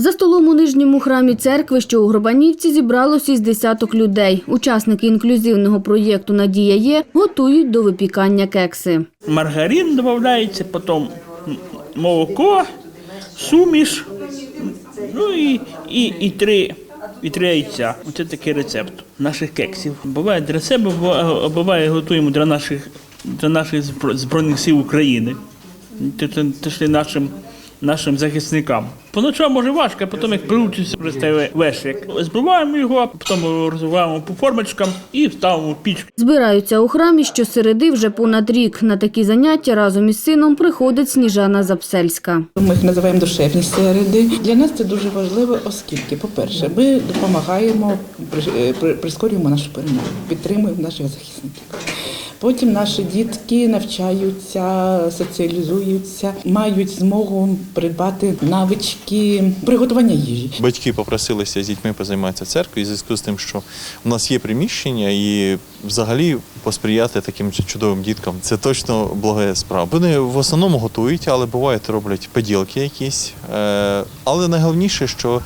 За столом у нижньому храмі церкви, що у Гробанівці, зібралося із десяток людей. Учасники інклюзивного проєкту Надія є готують до випікання кекси. маргарин додається, потім молоко, суміш, ну і, і, і, три, і три яйця. Оце такий рецепт наших кексів. Буває для себе, бува- буває готуємо для наших, для наших Збро- Збройних сил України. Це, нашим, нашим захисникам. Поначалу може важко, а потім як приучиться пристає вешик. Збиваємо його, потім розвиваємо по формочкам і ставимо в пічку. Збираються у храмі щосереди вже понад рік. На такі заняття разом із сином приходить Сніжана Запсельська. Ми їх називаємо душевні середи. Для нас це дуже важливо, оскільки, по-перше, ми допомагаємо, при- прискорюємо нашу перемогу, підтримуємо наших захисників. Потім наші дітки навчаються, соціалізуються, мають змогу придбати навички приготування їжі. Батьки попросилися з дітьми позайматися в церкві в зв'язку з тим, що у нас є приміщення і взагалі посприяти таким чудовим діткам. Це точно благая справа. Вони в основному готують, але буває, роблять поділки якісь. Е, Але найголовніше, що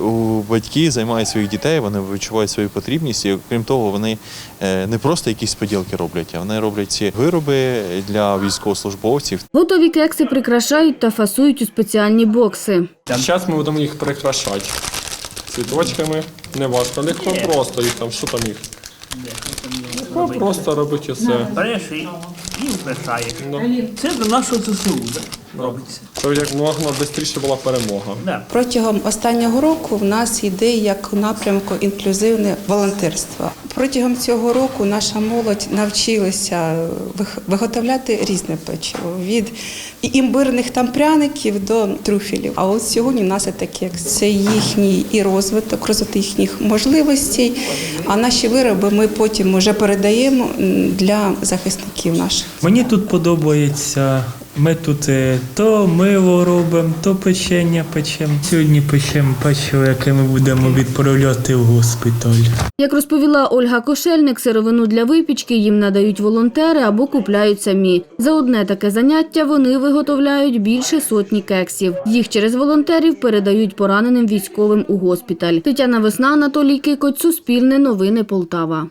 у батьки займають своїх дітей, вони відчувають свою потрібність, і крім того, вони е, не просто якісь поділки роблять, а вони роблять ці вироби для військовослужбовців. Готові кекси прикрашають та фасують у спеціальні бокси. Зараз ми будемо їх прикрашати цвіточками. Не важко, легко просто їх там, що там їх. Легко просто робити все. І, і. Це до нашого ЗСУ робиться. Щоб як можна швидше була перемога. Да. Протягом останнього року в нас йде як у напрямку інклюзивне волонтерство. Протягом цього року наша молодь навчилася виготовляти різне печиво від імбирних там пряників до трюфелів. А от сьогодні в нас таке це їхній і розвиток, розвиток їхніх можливостей. А наші вироби ми потім вже передаємо для захисників наших. Мені тут подобається. Ми тут е, то мило робимо, то печення печемо. Сьогодні печемо печиво, яке ми будемо відправляти в госпіталь. Як розповіла Ольга Кошельник, сировину для випічки їм надають волонтери або купляють самі. За одне таке заняття вони виготовляють більше сотні кексів. Їх через волонтерів передають пораненим військовим у госпіталь. Тетяна Весна, Анатолій Кикоць, Суспільне новини Полтава.